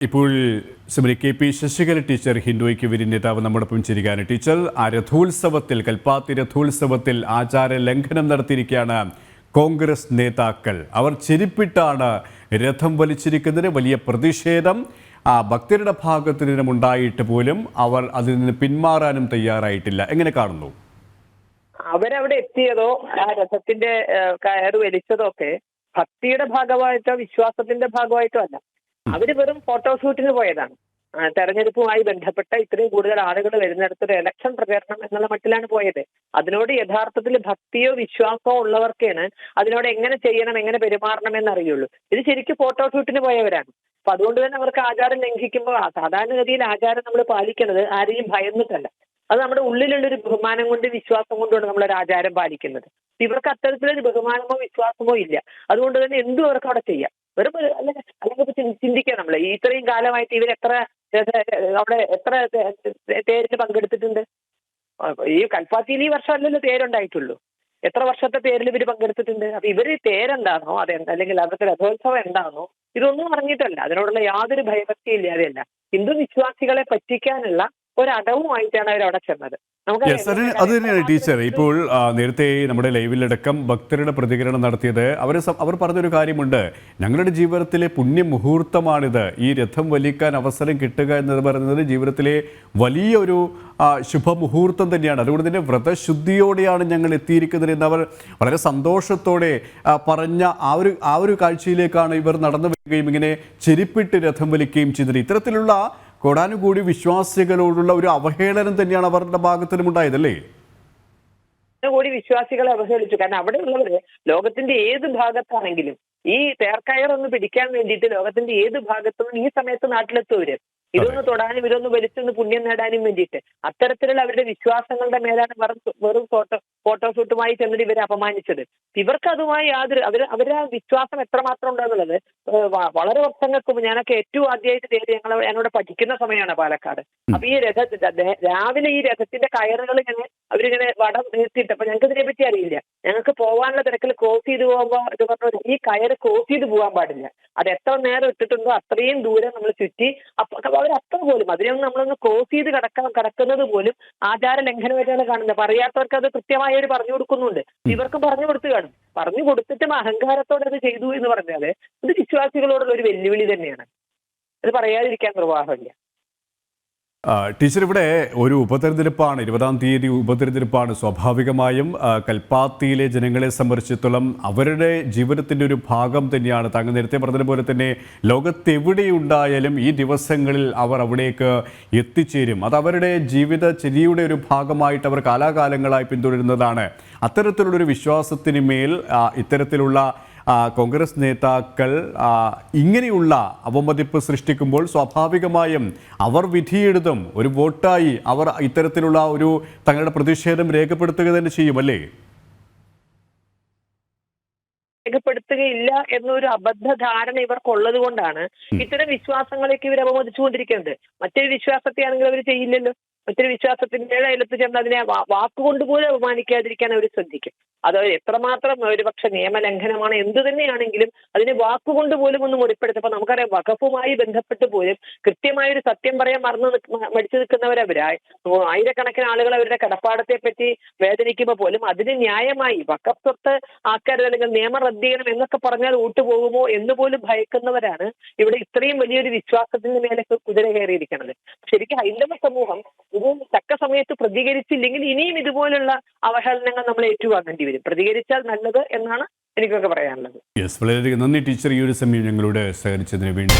ഇപ്പോൾ Shrimati K P Sasikala teacher ഹിന്ദുയ്ക്ക് വിരി നേതാവ് നമ്മോടൊപ്പം ചേരുകയാണ് ടീച്ചർ ആ രഥോത്സവത്തിൽ കൽപ്പാത്തി രഥോത്സവത്തിൽ ആചാര ലംഘനം നടത്തിയിരിക്കുകയാണ് കോൺഗ്രസ് നേതാക്കൾ. അവർ ചെരിപ്പിട്ടാണ് രഥം വലിച്ചിരിക്കുന്നതിന് വലിയ പ്രതിഷേധം. ആ ഭക്തരുടെ ഭാഗത്തു നിന്നും ഉണ്ടായിട്ട് പോലും അവർ അതിൽ നിന്ന് പിന്മാറാനും തയ്യാറായിട്ടില്ല. എങ്ങനെ കാണുന്നു? അവരവിടെ എത്തിയതോ ആ രഥത്തിന്റെ കയറ് വലിച്ചതോ ഒക്കെ ഭക്തിയുടെ ഭാഗമായിട്ടോ വിശ്വാസത്തിന്റെ ഭാഗമായിട്ടോ അല്ല. അവർ വെറും ഫോട്ടോഷൂട്ടിന് പോയതാണ്. തെരഞ്ഞെടുപ്പുമായി ബന്ധപ്പെട്ട ഇത്രയും കൂടുതൽ ആളുകൾ വരുന്നിടത്തൊരു ഇലക്ഷൻ പ്രചരണം എന്നുള്ള മട്ടിലാണ് പോയത്. അതിനോട് യഥാർത്ഥത്തിൽ ഭക്തിയോ വിശ്വാസമോ ഉള്ളവർക്കാണ് അതിനോട് എങ്ങനെ ചെയ്യണം എങ്ങനെ പെരുമാറണം എന്നറിയുള്ളൂ. ഇത് ശരിക്കും ഫോട്ടോഷൂട്ടിന് പോയവരാണ്. അപ്പൊ അതുകൊണ്ട് തന്നെ അവർക്ക് ആചാരം ലംഘിക്കുമ്പോൾ സാധാരണഗതിയിൽ ആചാരം നമ്മൾ പാലിക്കുന്നത് ആരെയും ഭയന്നിട്ടല്ല. അത് നമ്മുടെ ഉള്ളിലുള്ളൊരു ബഹുമാനം കൊണ്ട് വിശ്വാസം കൊണ്ടാണ് നമ്മളൊരു ആചാരം പാലിക്കുന്നത്. ഇവർക്ക് അത്തരത്തിലൊരു ബഹുമാനമോ വിശ്വാസമോ ഇല്ല. അതുകൊണ്ട് തന്നെ എന്തും അവർക്ക് അവിടെ ചെയ്യാം. വെറും ഒരു- അല്ലെങ്കിൽ അല്ലെങ്കിൽ ഇപ്പൊ ചിന്തി- ചിന്തിക്കാം നമ്മൾ ഇത്രയും കാലമായിട്ട് ഇവർ എത്ര അവിടെ എത്ര തേരിൽ പങ്കെടുത്തിട്ടുണ്ട്? ഈ കൽപ്പാത്തിയിൽ ഈ വർഷം അല്ലല്ലോ തേരുണ്ടായിട്ടുള്ളൂ. എത്ര വർഷത്തെ തേരിൽ ഇവർ പങ്കെടുത്തിട്ടുണ്ട്? അപ്പൊ ഇവർ തേരെന്താണോ? അതെ അല്ലെങ്കിൽ അവരുടെ രഥോത്സവം എന്താണോ? ഇതൊന്നും അറിഞ്ഞിട്ടല്ല അതിനോടുള്ള യാതൊരു ഭയഭക്തി ഇല്ലാതെയല്ല. ഹിന്ദു വിശ്വാസികളെ പറ്റിക്കാനുള്ള ഒരടവുമായിട്ടാണ് അവർ അവിടെ ചെന്നത്. യെസ് അത് അത് തന്നെയാണ് ടീച്ചർ. ഇപ്പോൾ നേരത്തെ നമ്മുടെ ലൈവിലടക്കം ഭക്തരുടെ പ്രതികരണം നടത്തിയത് അവർ അവർ പറഞ്ഞൊരു കാര്യമുണ്ട്. ഞങ്ങളുടെ ജീവിതത്തിലെ പുണ്യ മുഹൂർത്തമാണിത് ഈ രഥം വലിക്കാൻ അവസരം കിട്ടുക എന്നത് പറയുന്നത് ജീവിതത്തിലെ വലിയൊരു ശുഭമുഹൂർത്തം തന്നെയാണ്. അതുകൊണ്ട് തന്നെ വ്രതശുദ്ധിയോടെയാണ് ഞങ്ങൾ എത്തിയിരിക്കുന്നത് എന്ന് അവർ വളരെ സന്തോഷത്തോടെ പറഞ്ഞ ആ ഒരു ആ ഒരു കാഴ്ചയിലേക്കാണ് ഇവർ നടന്നു വരികയും ഇങ്ങനെ ചെരിപ്പിട്ട് രഥം വലിക്കുകയും ചെയ്തത്. ഇത്തരത്തിലുള്ള കോടാനുകൂടി വിശ്വാസികളോടുള്ള ഒരു അവഹേളനം തന്നെയാണ് അവരുടെ ഭാഗത്തിനും ഉണ്ടായതല്ലേ കൂടി വിശ്വാസികളെ അവഹേളിച്ചു. കാരണം അവിടെയുള്ളവര് ലോകത്തിന്റെ ഏത് ഭാഗത്താണെങ്കിലും ഈ തേർക്കയർ ഒന്ന് പിടിക്കാൻ വേണ്ടിയിട്ട് ലോകത്തിന്റെ ഏത് ഭാഗത്തും ഈ സമയത്ത് നാട്ടിലെത്തുവര്. ഇതൊന്ന് തൊടാനും ഇതൊന്ന് വലിച്ചൊന്ന് പുണ്യം നേടാനും വേണ്ടിയിട്ട്. അത്തരത്തിലുള്ള അവരുടെ വിശ്വാസങ്ങളുടെ മേലാണ് വെറും വെറും ഫോട്ടോ ഫോട്ടോഷൂട്ടുമായി ചെന്നിട്ട് ഇവരെ അപമാനിച്ചത്. ഇവർക്ക് അതുമായി യാതൊരു അവർ അവരുടെ ആ വിശ്വാസം എത്രമാത്രം ഉണ്ടെന്നുള്ളത് വളരെ വർഷങ്ങൾക്ക് മുമ്പ് ഞാനൊക്കെ ഏറ്റവും ആദ്യമായിട്ട് തേടി ഞങ്ങൾ ഞാനിവിടെ പഠിക്കുന്ന സമയമാണ് പാലക്കാട്. അപ്പൊ ഈ രഥ രാവിലെ ഈ രഥത്തിന്റെ കയറുകൾ ഇങ്ങനെ അവരിങ്ങനെ വടം നിർത്തിയിട്ട് അപ്പൊ ഞങ്ങൾക്ക് ഇതിനെ പറ്റി അറിയില്ല. ഞങ്ങൾക്ക് പോകാനുള്ള തിരക്കിൽ ക്രോസ് ചെയ്ത് പോകുമ്പോൾ ഇത് പറഞ്ഞു ഈ കയറ് ക്രോസ് ചെയ്ത് പോകാൻ പാടില്ല. അത് എത്ര നേരം ഇട്ടിട്ടുണ്ടോ അത്രയും ദൂരം നമ്മൾ ചുറ്റി അപ്പൊ അവർ അത്ര പോലും അതിനൊന്നും നമ്മളൊന്ന് ക്രോസ് ചെയ്ത് കടക്കാൻ കടക്കുന്നത് പോലും ആചാര ലംഘനമായിട്ടാണ് കാണുന്നത്. പറയാത്തവർക്ക് അത് കൃത്യമായി അവർ പറഞ്ഞു കൊടുക്കുന്നുണ്ട്. ഇവർക്കും പറഞ്ഞു കൊടുത്തു കാണും. പറഞ്ഞു കൊടുത്തിട്ടും അഹങ്കാരത്തോടെ അത് ചെയ്തു എന്ന് പറഞ്ഞാൽ ഇത് വിശ്വാസികളോടുള്ള ഒരു വെല്ലുവിളി തന്നെയാണ്. അത് പറയാതിരിക്കാൻ നിർവാഹമില്ല. ടീച്ചർ ഇവിടെ ഒരു ഉപതെരഞ്ഞെടുപ്പാണ് ഇരുപതാം തീയതി ഉപതെരഞ്ഞെടുപ്പാണ്. സ്വാഭാവികമായും കൽപ്പാത്തിയിലെ ജനങ്ങളെ സംബന്ധിച്ചിടത്തോളം അവരുടെ ജീവിതത്തിന്റെ ഒരു ഭാഗം തന്നെയാണ്. താങ്കൾ നേരത്തെ പറഞ്ഞതുപോലെ തന്നെ ലോകത്തെവിടെയുണ്ടായാലും ഈ ദിവസങ്ങളിൽ അവർ അവിടേക്ക് എത്തിച്ചേരും. അത് അവരുടെ ജീവിത ചരിയുടെ ഒരു ഭാഗമായിട്ട് അവർ കാലാകാലങ്ങളായി പിന്തുടരുന്നതാണ്. അത്തരത്തിലുള്ളൊരു വിശ്വാസത്തിന് മേൽ ഇത്തരത്തിലുള്ള കോൺഗ്രസ് നേതാക്കൾ ഇങ്ങനെയുള്ള അവമതിപ്പ് സൃഷ്ടിക്കുമ്പോൾ സ്വാഭാവികമായും അവർ വിധിയെഴുതും ഒരു വോട്ടായി അവർ ഇത്തരത്തിലുള്ള ഒരു തങ്ങളുടെ പ്രതിഷേധം രേഖപ്പെടുത്തുക തന്നെ ചെയ്യും അല്ലേ? രേഖപ്പെടുത്തുകയില്ല എന്നൊരു അബദ്ധ ധാരണ ഇവർക്കുള്ളത് കൊണ്ടാണ് ഇത്തരം വിശ്വാസങ്ങളേക്ക് ഇവർ അപമതിച്ചുകൊണ്ടിരിക്കുന്നത് മറ്റൊരു വിശ്വാസത്തെയാണെങ്കിൽ അവർ ചെയ്യില്ലല്ലോ. മറ്റൊരു വിശ്വാസത്തിന്റെ ഇടയിലത്ത് ചെന്ന് അതിനെ വാക്കുകൊണ്ട് പോലും അപമാനിക്കാതിരിക്കാൻ അവർ ശ്രദ്ധിക്കും. അത് എത്രമാത്രം ഒരുപക്ഷെ നിയമലംഘനമാണ് എന്ത് തന്നെയാണെങ്കിലും അതിനെ വാക്കുകൊണ്ട് പോലും ഒന്ന് മുറിപ്പെടുത്തും. അപ്പൊ നമുക്കറിയാം വകഫുമായി ബന്ധപ്പെട്ട് പോലും കൃത്യമായ ഒരു സത്യം പറയാൻ മറന്നു മടിച്ചു നിൽക്കുന്നവരവരായി ആയിരക്കണക്കിന് ആളുകൾ അവരുടെ കടപ്പാടത്തെ പറ്റി വേദനിക്കുമ്പോൾ പോലും അതിന് ന്യായമായി വഖഫ് സ്വത്ത് ആക്കരുത് അല്ലെങ്കിൽ നിയമം റദ്ദ് ചെയ്യണം എന്നൊക്കെ പറഞ്ഞാൽ പോകുമോ എന്ന് പോലും ഭയക്കുന്നവരാണ് ഇവിടെ ഇത്രയും വലിയൊരു വിശ്വാസത്തിന് മേലെ കുതിര കയറിയിരിക്കുന്നത്. ശരിക്കും ഹൈന്ദവ സമൂഹം ഇത് തക്ക സമയത്ത് പ്രതികരിച്ചില്ലെങ്കിൽ ഇനിയും ഇതുപോലുള്ള അവഹേളനങ്ങൾ നമ്മൾ ഏറ്റുവാങ്ങേണ്ടി വരും. പ്രതികരിച്ചാൽ നല്ലത് എന്നാണ് എനിക്കൊക്കെ പറയാനുള്ളത്. യെസ് വളരെയധികം നന്ദി ടീച്ചർ. ഈ ഒരു സമയം ഞങ്ങളുടെ സഹകരിച്ചതിന് വേണ്ടി.